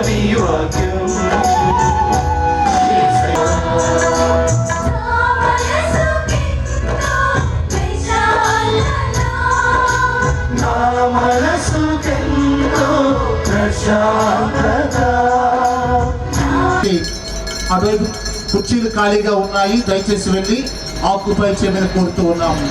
అదే అటువైపు కుర్చీలు ఖాళీగా ఉన్నాయి. దయచేసి వెళ్ళి ఆక్యుపై చేయమని కోరుతూ ఉన్నాము.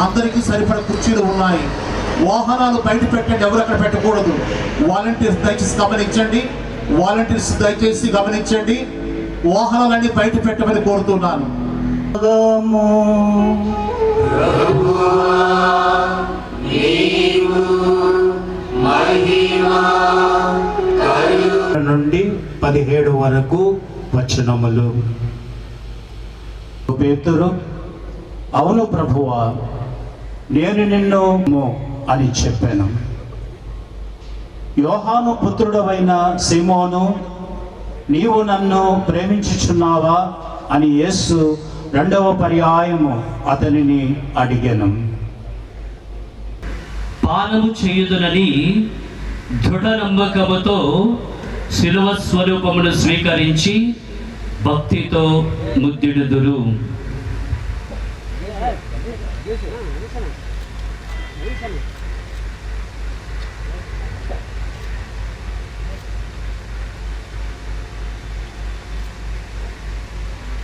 అందరికీ సరిపడ కుర్చీలు ఉన్నాయి. వాహనాలు బయట పెట్టండి. ఎవరు అక్కడ పెట్టకూడదు. వాలంటీర్స్ దయచేసి గమనించండి. వాలంటీర్స్ దయచేసి గమనించండి. వాహనాలన్నీ బయట పెట్టమని కోరుతున్నాను. నుండి పదిహేడు వరకు వచనములు. పేతురు అవును ప్రభువా నేను నిన్ను అని చెప్పాను. యోహాను పుత్రుడవైన సిమోను నీవు నన్ను ప్రేమించుచున్నావా అని యేసు రెండవ పర్యాయము అతనిని అడిగాను పాలము చేయుదునని దృఢ నమ్మకముతో శిలువ స్వరూపమును స్వీకరించి భక్తితో ముద్దిడుదురు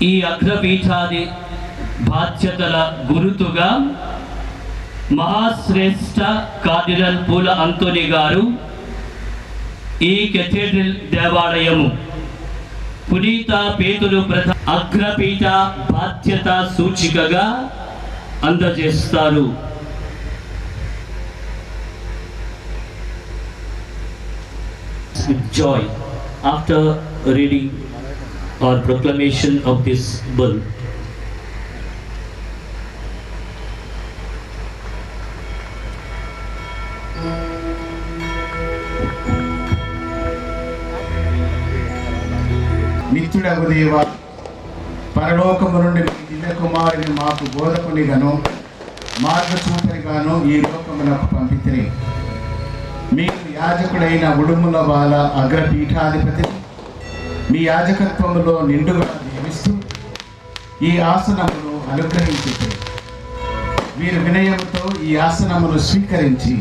ఈ అగ్రపీఠాది బాధ్యతల గురుతుగా మహాశ్రేష్ఠ కార్డినల్ పూల అంతోని గారు ఈ కెథీడ్రల్ దేవాలయము పునీత పేతులు ప్రధ అగ్రపీఠ బాధ్యత సూచికగా అందజేస్తారు. With joy. After reading or proclamation of this bull. నిత్యుడగు దేవ పరలోకము నుండి మీ దివ్య కుమారుని మాకు బోధకునిగాను మార్గచూపరిగాను ఈ లోకమునకు పంపితే మీకు యాజకుడైన ఉడుముల బాల అగ్రపీఠాధిపతి మీ యాజకత్వములో నిండుగా జీవిస్తూ ఈ ఆసనమును అనుగ్రహించి వీరు వినయంతో ఈ ఆసనమును స్వీకరించి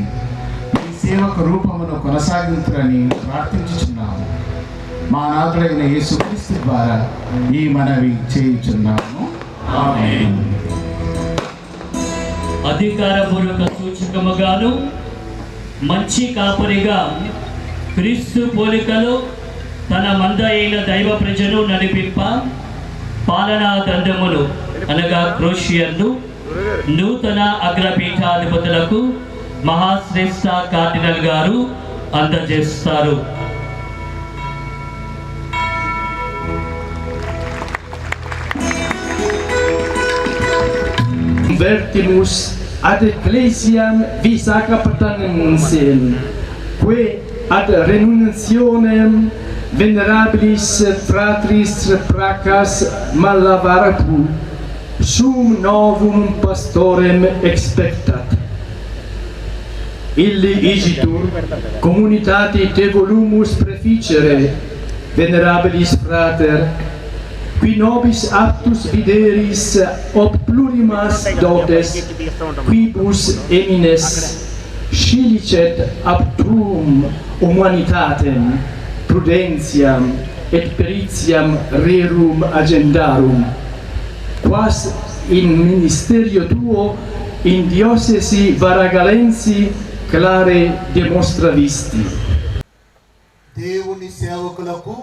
మీ సేవకు రూపమును కొనసాగించురని ప్రార్థించుచున్నాము. మా నాథుడైన యేసుక్రీస్తు ద్వారా ఈ మనవి చేయుచున్నాము. అధికారపూర్వక సూచకముగాను మంచి కాపరిగా క్రీస్తు పోలికలో తన మంద అయిన దైవ ప్రజను నడిపింప పాలనా దండములు అనగా క్రోషియన్ను నూతన అగ్రపీఠాధిపతులకు మహాశ్రేష్ఠ కార్డినల్ గారు అందజేస్తారు. Vertimus ad ecclesiam vis sacrapanem sen, que ad renuntionem venerabilis fratris fracas mallavaratu sum novum pastorem expectat. Illi igitur communitati te volumus preficere venerabilis frater qui nobis aptus videris ob plurimas dotes quibus emines scilicet ab tuum humanitatem. Prudentiam et peritiam rerum agendarum quas in ministerio tuo in diocesi varagalensi clare demonstravisti దేవుని సేవకులకు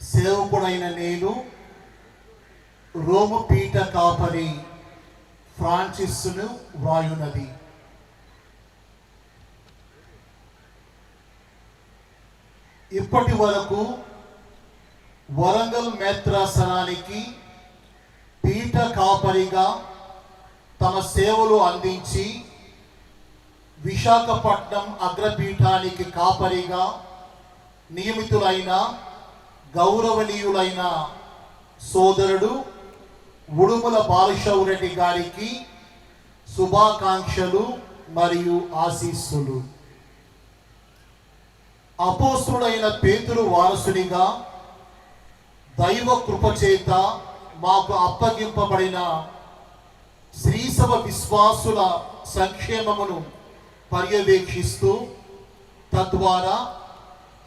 సేవకుడైన నేను Rome పీఠ కాపరి ఫ్రాన్సిస్ను వ్రాయునది ఇప్పటి వరకు వరంగల్ మేత్రాసనానికి పీఠ కాపరిగా తమ సేవలు అందించి విశాఖపట్నం అగ్రపీఠానికి కాపరిగా నియమితులైన గౌరవనీయులైన సోదరుడు ఉడుముల బాలశౌరెడ్డి గారికి శుభాకాంక్షలు మరియు ఆశీస్సులు. అపోసుడైన పేతురు వారసునిగా దైవ కృపచేత మాకు అప్పగింపబడిన శ్రీసభ విశ్వాసుల సంక్షేమమును పర్యవేక్షిస్తూ తద్వారా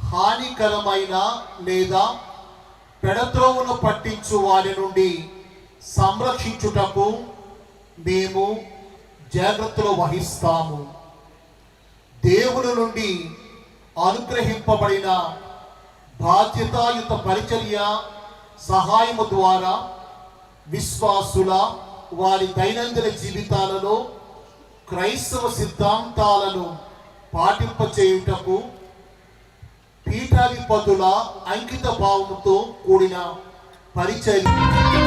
హానికరమైన లేదా పెడత్రోవును పట్టించు వారి నుండి సంరక్షించుటకు మేము జాగ్రత్తలు వహిస్తాము. దేవుని నుండి అనుగ్రహింపబడిన బాధ్యతాయుత పరిచర్య సహాయము ద్వారా విశ్వాసుల వారి దైనందిన జీవితాలలో క్రైస్తవ సిద్ధాంతాలను పాటింపచేయుటకు పీఠాధిపతుల అంకిత భావంతో కూడిన పరిచర్య